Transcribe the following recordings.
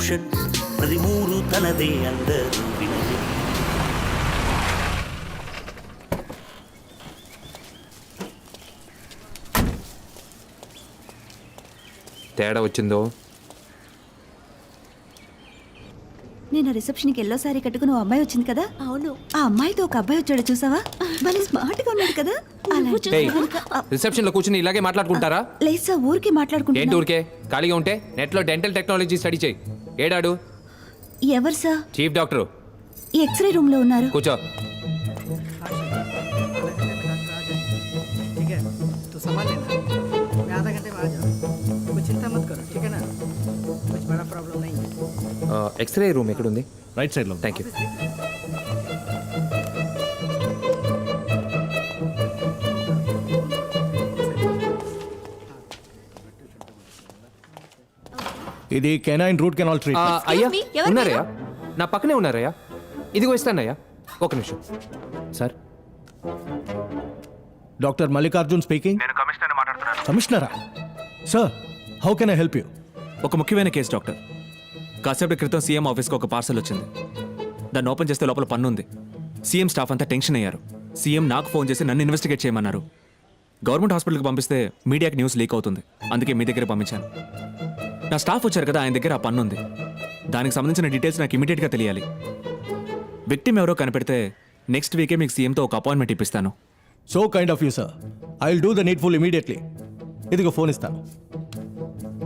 భూషణ్ ప్రతి మూరు తనదే అందరూ వినదే తేడా వచ్చిందో? నేను రిసెప్షన్కి ఎల్లో సారీ కట్టుకుని ఓ అమ్మాయి వచ్చింది కదా? అవును. ఆ అమ్మాయితో ఒక అబ్బాయి వచ్చాడు చూసావా? భలే స్మార్ట్గా ఉన్నాడు కదా? అలాంటి ఏయ్, రిసెప్షన్లో కూర్చుని ఇలాగే మాట్లాడుకుంటారా? లేదు సార్ ఊరికి ఏంటి మాట్లాడుకుంటున్నా ఊరికే? ఖాళీగా ఉంటే నెట్లో డెంటల్ టెక్నాలజీ స్టడీ చేయి. ఏడాడు? ఎవరు సార్? Chief doctor. ఎక్స్రే రూమ్లో ఉన్నారు. కూర్చో. ఎక్స్రే రూమ్ ఎక్కడుంది? రైట్ సైడ్లో థ్యాంక్ యూ ఇది కెనైన్ రూట్ కెనాల్ ట్రీట్ అయ్యా me, ఎవరు ఉన్నారయ్యా? నా పక్కనే ఉన్నారయ్యా. ఇదిగో ఇస్తానయ్యా. ఒక నిమిషం. సార్. డాక్టర్ మల్లికార్జున్ స్పీకింగ్ నేను కమిషనర్ మాట్లాడుతున్నాను. కమిషనరా? Sir how can I help you ఒక ముఖ్యమైన కేసు డాక్టర్. కాసేపటి క్రితం సీఎం ఆఫీస్కి ఒక పార్సల్ వచ్చింది. దాన్ని ఓపెన్ చేస్తే లోపల పన్ను ఉంది. సీఎం స్టాఫ్ అంతా టెన్షన్ అయ్యారు. సీఎం నాకు ఫోన్ చేసి నన్ను ఇన్వెస్టిగేట్ చేయమన్నారు. గవర్నమెంట్ హాస్పిటల్కి పంపిస్తే మీడియాకి న్యూస్ లీక్ అవుతుంది. అందుకే మీ దగ్గర పంపించాను. నా స్టాఫ్ వచ్చారు కదా ఆయన దగ్గర ఆ పన్ను ఉంది. దానికి సంబంధించిన డీటెయిల్స్ నాకు ఇమీడియట్గా తెలియాలి. విక్టిమ్ ఎవరో కనిపెడితే నెక్స్ట్ వీకే మీకు సీఎంతో ఒక అపాయింట్మెంట్ ఇప్పిస్తాను. So kind of you sir I will do the needful immediately ఇదిగో ఫోన్ ఇస్తాను.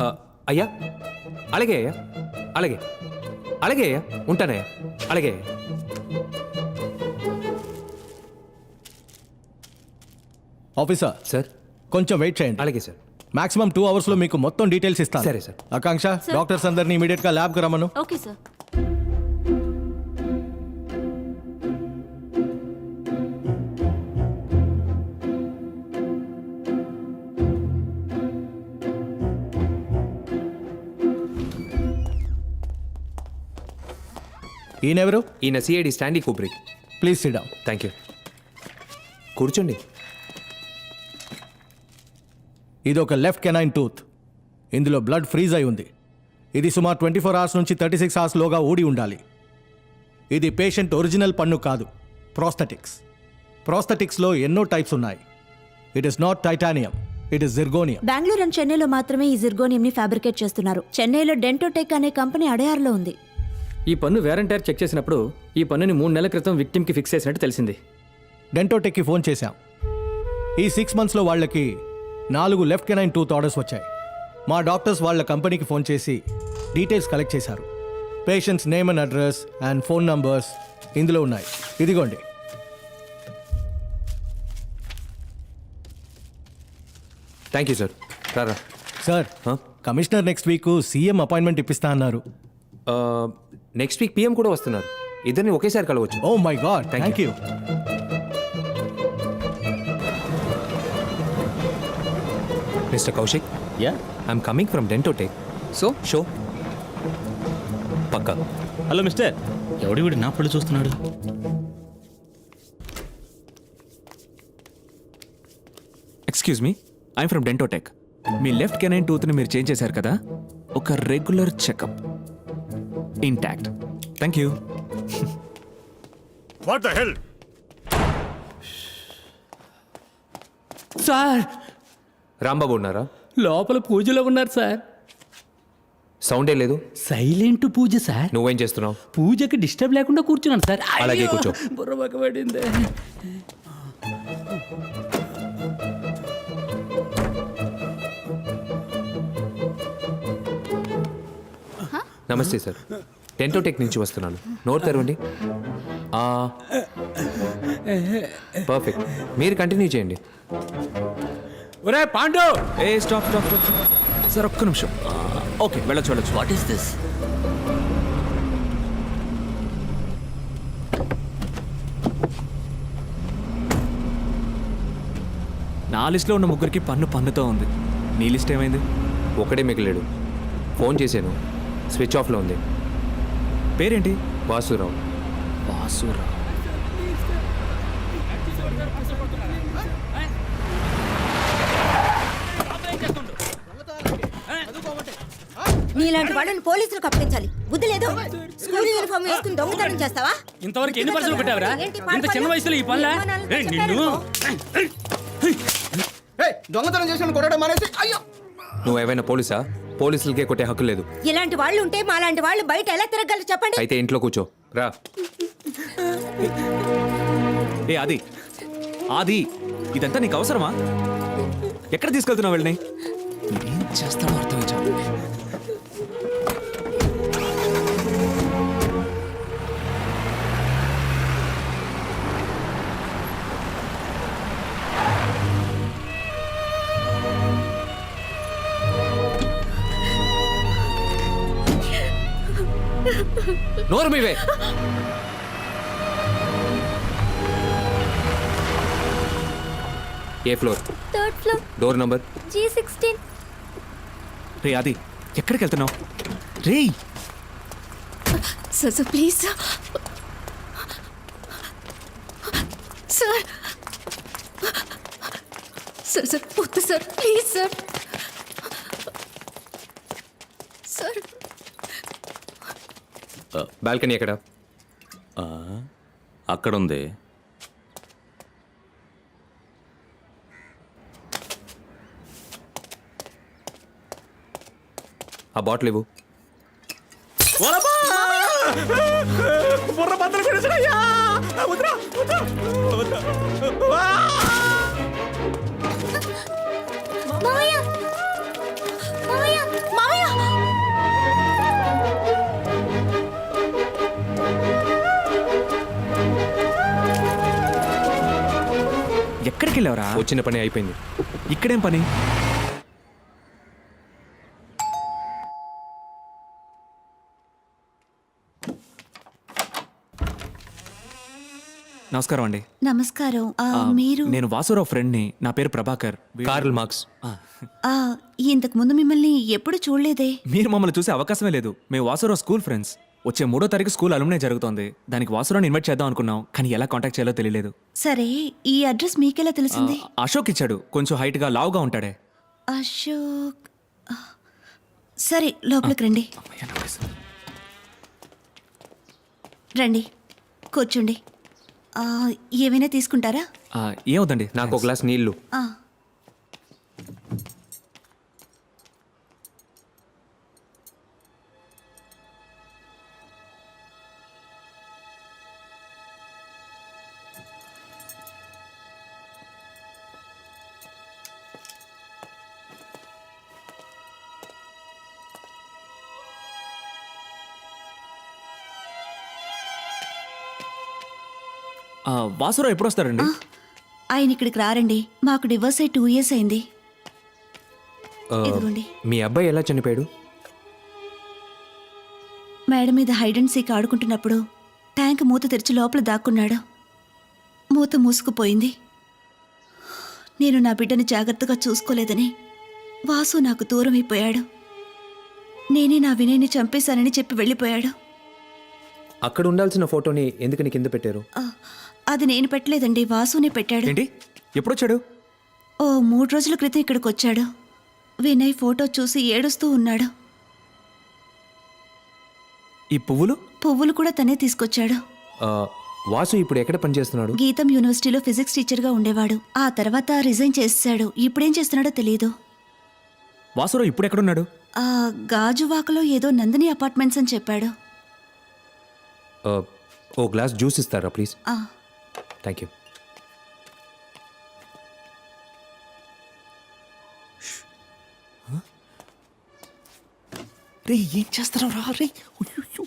ఆ, అయ్యా? అలాగే అయ్యా. అలాగే. అలాగే అయ్యా. ఉంటానయ్యా. అలాగే అయ్యా. ఆఫీసర్ సార్ కొంచెం వెయిట్ చేయండి. అలాగే సార్ మాక్సిమం టూ అవర్స్లో మీకు మొత్తం డీటెయిల్స్ ఇస్తాను. సరే, సార్. ఆకాంక్ష డాక్టర్స్ అందరినీ ఇమీడియట్గా ల్యాబ్కి రమ్మను. Okay sir. ఈయనెవరు? ఈయన సిఐడి స్టాండీ కుబ్రిక్ ప్లీజ్ సిడా థ్యాంక్ యూ కూర్చోండి. ఇది ఒక లెఫ్ట్ కెనైన్ టూత్. ఇందులో బ్లడ్ ఫ్రీజ్ అయి ఉంది. ఇది సుమారు ట్వంటీ ఫోర్ అవర్స్ నుంచి థర్టీ సిక్స్ అవర్స్ లోగా ఊడి ఉండాలి. ఇది పేషెంట్ ఒరిజినల్ పన్ను కాదు ప్రోస్థెటిక్స్. ప్రోస్థెటిక్స్లో ఎన్నో టైప్స్ ఉన్నాయి. It is not titanium it is zirconium Bengaluru and చెన్నైలో మాత్రమే ఈ జిర్గోనియం ని ఫ్యాబ్రికేట్ చేస్తున్నారు. చెన్నైలో డెంటోటెక్ అనే కంపెనీ అడయార్లో ఉంది. ఈ పన్ను వేరంటైర్ చెక్ చేసినప్పుడు ఈ పన్నుని మూడు నెలల క్రితం విక్టిమ్కి ఫిక్స్ చేసినట్టు తెలిసింది. డెంటోటెక్కి ఫోన్ చేశాం. ఈ సిక్స్ మంత్స్లో వాళ్ళకి నాలుగు లెఫ్ట్ కెనైన్ టూత్ ఆర్డర్స్ వచ్చాయి. మా డాక్టర్స్ వాళ్ళ కంపెనీకి ఫోన్ చేసి డీటెయిల్స్ కలెక్ట్ చేశారు. Patients name and address and phone numbers ఇందులో ఉన్నాయి. ఇదిగోండి. Thank you sir. రారా. Sir? Commissioner next week CM appointment ఇప్పిస్తా అన్నారు. నెక్స్ట్ వీక్ పిఎం కూడా వస్తున్నారు. ఇద్దరిని ఒకేసారి కలవచ్చు. ఓ my god thank you mister Kaushik yeah I'm coming from Dentotech so show Pakka hello mister ఎవడి వీడు? నా పళ్ళు చూస్తున్నాడు. Excuse me I'm from Dentotech me left canine టూత్ని మీరు చేంజ్ చేశారు కదా? ఒక regular checkup intact thank you what the hell sir Rambabu ఉన్నారా లోపల పూజలో ఉన్నారు సార్. సౌండే లేదు? Silent puja sir. నువ్వేం చేస్తున్నావు? పూజకి డిస్టర్బ్ లేకుండా కూర్చున్నాను సార్. అలాగే కూర్చో. బుర్ర పక్కబడింది నమస్తే సార్. డెంటోటెక్ నుంచి వస్తున్నాను. నోరు తెరవండి. పర్ఫెక్ట్. మీరు కంటిన్యూ చేయండి. ఒరే పాండు! ఏ స్టాప్ స్టాప్ స్టాప్ సార్ ఒక్క నిమిషం. ఓకే వెళ్ళొచ్చు వెళ్ళొచ్చు. వాట్ ఈస్ దిస్ నా లిస్ట్లో ఉన్న ముగ్గురికి పన్ను పన్నుతో ఉంది. నీ లిస్ట్ ఏమైంది? ఒకడే మిగిలాడు. ఫోన్ చేశాను. స్విచ్ ఆఫ్లో ఉంది. పేరేంటి? వాసురావు. వాసురా నీలాంటి వాళ్ళని పోలీసులకు అప్పగించాలి బుద్ధి లేదు. స్కూల్ యూనిఫామ్ వేసుకుని దొంగతనం చేస్తావా? ఇంతవరకు ఎన్ని పర్సలు కొట్టావురా? ఇంత చిన్న వయసులో ఈ పనులా? నిన్ను. దొంగతనం చేసిన కొట్టడం మానేసి అయ్యో! నువ్వు ఏమైనా పోలీసా? పోలీసులకే కొట్టే హక్కు లేదు. ఇలాంటి వాళ్ళు ఉంటే మాలాంటి వాళ్ళు బయట ఎలా తిరగలరు చెప్పండి? అయితే ఇంట్లో కూర్చో. రా. ఏ ఆది. ఆది ఇదంతా నీకు అవసరమా? ఎక్కడ తీసుకెళ్తున్నావు వెళ్ళని? ఏం చేస్తాడో అర్థం నోరు మీవే. ఏ floor? Third floor. Door number? G sixteen రే ఆది ఎక్కడికి వెళ్తున్నావు రే sir sir please sir. Sir. Sir sir వద్దు సార్. Please sir. బాల్కనీ ఎక్కడ? అక్కడ ఉంది ఆ బాటిల్ ఇవ్వు. మావయ్య ఎక్కడికి వెళ్ళావురా వచ్చిన పని అయిపోయింది. ఇక్కడేం పని? నమస్కారం అండి. నమస్కారం. ఆ, మీరు? నేను వాసురావు ఫ్రెండ్ని. నా పేరు ప్రభాకర్. Karl Marx. ఆ, ఇంతకు ముందు మిమ్మల్ని ఎప్పుడు చూడలేదే? మీరు మమ్మల్ని చూసే అవకాశమే లేదు. మేము వాసురావు స్కూల్ ఫ్రెండ్స్. వచ్చే మూడో తారీఖు స్కూల్ అలుమినే జరుగుతోంది. దానికి వాసురావుని ఇన్వైట్ చేద్దాం అనుకున్నాం కానీ ఎలా కాంటాక్ట్ చేయాలో తెలియలేదు. సరే ఈ అడ్రస్ మీకెలా ఆ, తెలిసింది అశోక్ ఇచ్చాడు. కొంచెం హైట్గా లావుగా ఉంటాడే. అశోక్ సరే లోపలికి రండి. అమ్మయ్య, నా వయసు. రండి కూర్చోండి. ఆ, ఏమైనా తీసుకుంటారా? ఆ, ఏమవుతండి నాకు ఒక గ్లాస్ నీళ్ళు ఆ, వాసురావు ఎప్పుడు వస్తారండి ఆయన ఇక్కడికి రారండి. మాకు డివోర్స్ అయి టూ ఇయర్స్ అయింది. ఇదిగోండి. మీ అబ్బాయి ఎలా చనిపోయాడు? మేడ మీద హైడ్ అండ్ సీక్ ఆడుకుంటున్నప్పుడు ట్యాంక్ మూత తెరిచి లోపల దాక్కున్నాడు. మూత మూసుకుపోయింది. నేను నా బిడ్డని జాగ్రత్తగా చూసుకోలేదని వాసు నాకు దూరం అయిపోయాడు. నేనే నా వినయ్ని చంపేశానని చెప్పి వెళ్ళిపోయాడు. అక్కడ ఉండాల్సిన ఫోటోని ఎందుకని కింద పెట్టారు? అది నేను పెట్టలేదండి వాసునే పెట్టాడు. ఏంటి? ఎప్పుడు వచ్చాడు ఓ మూడు రోజుల క్రితం ఇక్కడికి వచ్చాడు వినయ్ ఫోటో చూసి ఏడుస్తూ ఉన్నాడు. ఈ పువ్వులు? పువ్వులు కూడా తనే తీసుకొచ్చాడు. ఆ, వాసు ఇప్పుడు ఎక్కడ పనిచేస్తున్నాడు? గీతం యూనివర్సిటీలో ఫిజిక్స్ టీచర్గా ఉండేవాడు. ఆ తర్వాత రిజైన్ చేసేశాడు. ఇప్పుడేం చేస్తున్నాడో తెలియదు వాసురావు ఇప్పుడు ఎక్కడున్నాడు ఆ గాజువాకలో ఏదో నందిని అపార్ట్మెంట్స్ అని చెప్పాడు. ఆ, ఓ గ్లాస్ జ్యూస్ ఇస్తారా ప్లీజ్? ఆ, థ్యాంక్ యూ రే ఏం చేస్తారా రా? రే అయ్యయ్యో,